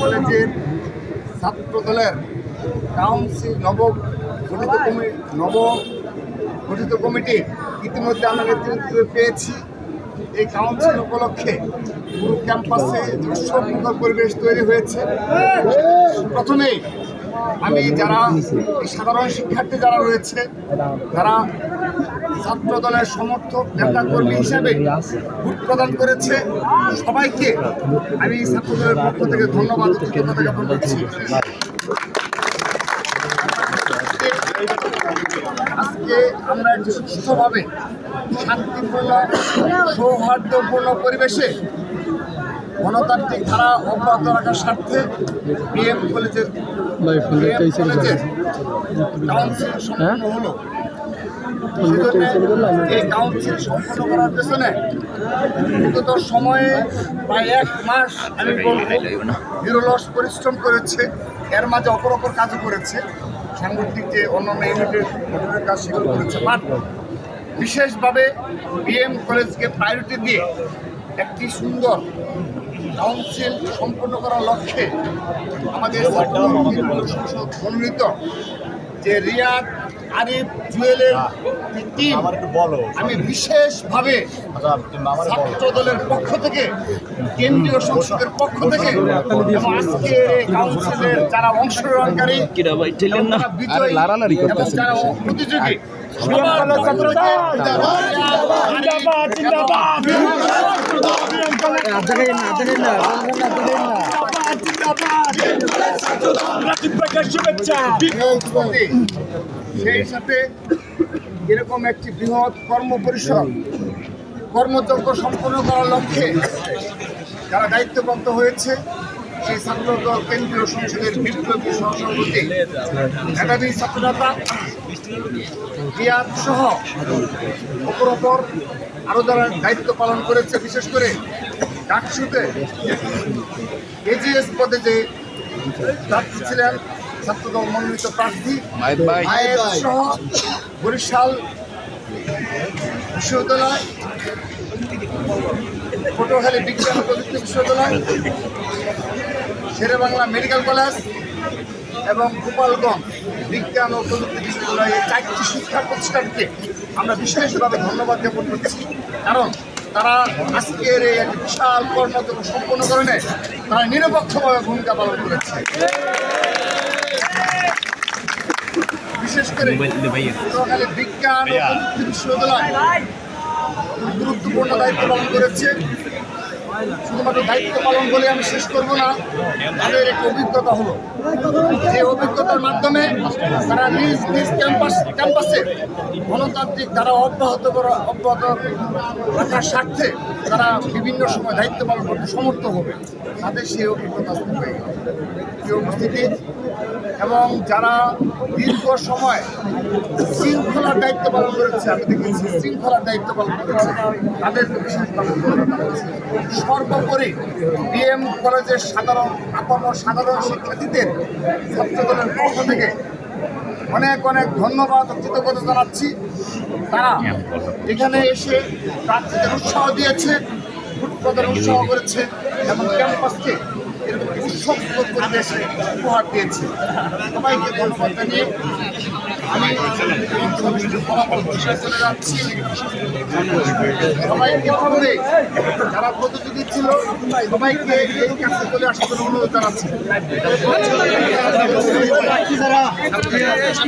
কলেজের ছাত্র দলের কাউন্সিল, নব গঠিত নব গঠিত কমিটির ইতিমধ্যে আমরা নেতৃত্ব পেয়েছি। এই কাউন্সিল উপলক্ষে পুরো ক্যাম্পাসে উৎসবমুখর পরিবেশ তৈরি হয়েছে। প্রথমেই আমি যারা সাধারণ শিক্ষার্থী যারা রয়েছে, যারা ছাত্র দলের সমর্থক নেতা কর্মী হিসেবে ভোট প্রদান করেছে সবাইকে। আমি ছাত্র দলের পক্ষ থেকে ধন্যবাদ ও কৃতজ্ঞতা জ্ঞাপন করছি। আজকে আমরা একটি সুস্থভাবে শান্তিপূর্ণ সৌহার্দ্যপূর্ণ পরিবেশে গণতান্ত্রিক ধারা অব্যাহত রাখার স্বার্থে বিএম কলেজের কাউন্সিল সম্পন্ন হলো। সেজন্য এই কাউন্সিল সম্পন্ন করার পেছনে সময়ে প্রায় এক মাস পরিশ্রম করেছে। এর মাঝে অপর অপর কাজও করেছে। সাংগঠনিক যে অন্যান্য ইউনিটের গঠনের কাজ সেগুলো করেছে। বিশেষভাবে বিএম কলেজকে প্রায়োরিটি দিয়ে একটি সুন্দর কাউন্সিল সম্পন্ন করার লক্ষ্যে আমাদের মনোনীত যে রিয়াদ আরিফ জুয়েলের টিম আমি বিশেষভাবে ছাত্র দলের পক্ষ থেকে কেন্দ্রীয় সংসদের পক্ষ থেকে আজকের এই কাউন্সিলের যারা অংশগ্রহণকারী যারা বিজয়ী প্রতিযোগী সবার জিন্দাবাদ, সেই সাথে এরকম একটি বৃহৎ কর্ম পরিষদ কর্মযজ্ঞ সম্পন্ন করার লক্ষ্যে যারা দায়িত্বপ্রাপ্ত হয়েছে সেই ছাত্র দল কেন্দ্রীয় সংসদের বিপ্লবী সহসভাপতি একাধিক ছাত্রনেতা রিয়াদ সহ অপর অপর আরও যারা দায়িত্ব পালন করেছে বিশেষ করে ডাকসুতে এজিএস পদে যে প্রার্থী ছিলেন ছাত্রদল মনোনীত প্রার্থী সহ বরিশাল বিশ্ববিদ্যালয় পটুয়াখালী বিজ্ঞান ও প্রযুক্তি বিশ্ববিদ্যালয় শেরেবাংলা মেডিকেল কলেজ এবং গোপালগঞ্জ বিজ্ঞান ও প্রযুক্তি বিশ্ববিদ্যালয় চারটি শিক্ষা প্রতিষ্ঠানকে আমরা বিশেষভাবে ধন্যবাদ জ্ঞাপন করছি। কারণ তারা আজকের এই একটি বিশাল কর্মক্রম সম্পন্ন করণে তারা নিরপেক্ষভাবে ভূমিকা পালন করেছে। বিশেষ করে পটুয়াখালী বিজ্ঞান ও প্রযুক্তি বিশ্ববিদ্যালয় গুরুত্বপূর্ণ দায়িত্ব পালন করেছে। শুধুমাত্র দায়িত্ব পালন বলে আমি শেষ করব না। তাদের একটি অভিজ্ঞতা হলো। যে অভিজ্ঞতার মাধ্যমে তারা নিজ নিজ ক্যাম্পাস ক্যাম্পাসে গণতান্ত্রিক তারা অব্যাহত করা অব্যাহত রাখার স্বার্থে তারা বিভিন্ন সময় দায়িত্ব পালন করতে সমর্থ হবে। তাদের সেই অভিজ্ঞতা হয়ে গেল। উপস্থিতি এবং যারা দীর্ঘ সময় শৃঙ্খলার দায়িত্ব পালন করেছে, আমি দেখেছি। শৃঙ্খলার দায়িত্ব পালন করেছে। ধন্যবাদ জানাচ্ছি। সর্বোপরি বিএম কলেজের সাধারণ আপামর সাধারণ শিক্ষার্থীদের ছাত্রদলের পক্ষ থেকে অনেক অনেক ধন্যবাদ কৃতজ্ঞতা জানাচ্ছি। তারা এখানে এসে প্রার্থীদের উৎসাহ দিয়েছে প্রদানের উৎসাহ করেছে এবং ক্যাম্পাসকে উৎসব পরিবেশে উপহার দিয়েছে। সবাইকে ধন্যবাদ জানিয়ে আমি যাচ্ছি সবাইকে প্রথমে যারা প্রতিযোগী ছিল, সবাইকে এই কাছে চলে আসার জন্য অনুরোধ জানাচ্ছি।